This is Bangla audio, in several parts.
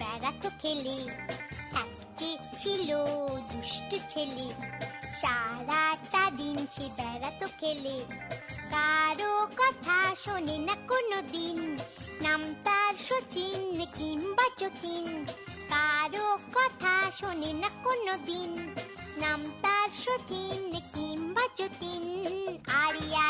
বেড়াতো খেলে। থাকতে ছিল দুষ্ট ছেলে, সারাটা দিন সে বেড়াতো খেলে। কারও কথা শোনে না কোনো দিন নাম তার সচিন কিংবা যতীন। কারও কথা শোনে না কোনো দিন নাম তার সচিন কিংবা যতীন। আরিয়া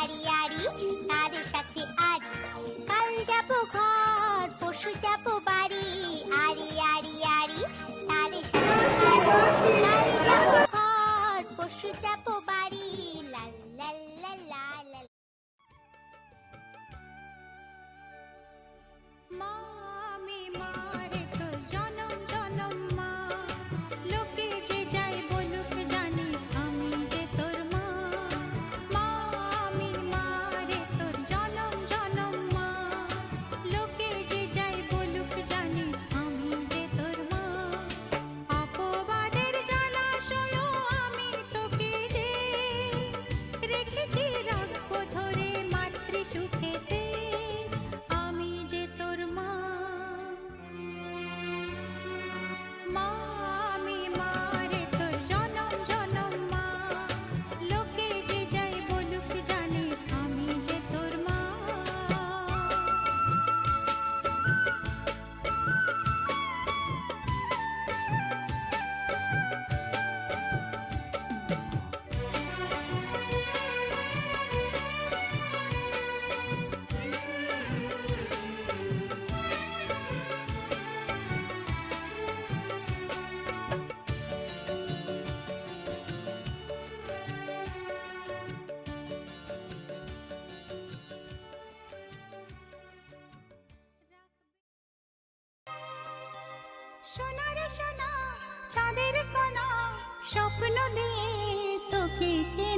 সোনারে সোনা চাঁদের কণা স্বপ্ন দিয়ে তোকে কে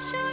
show.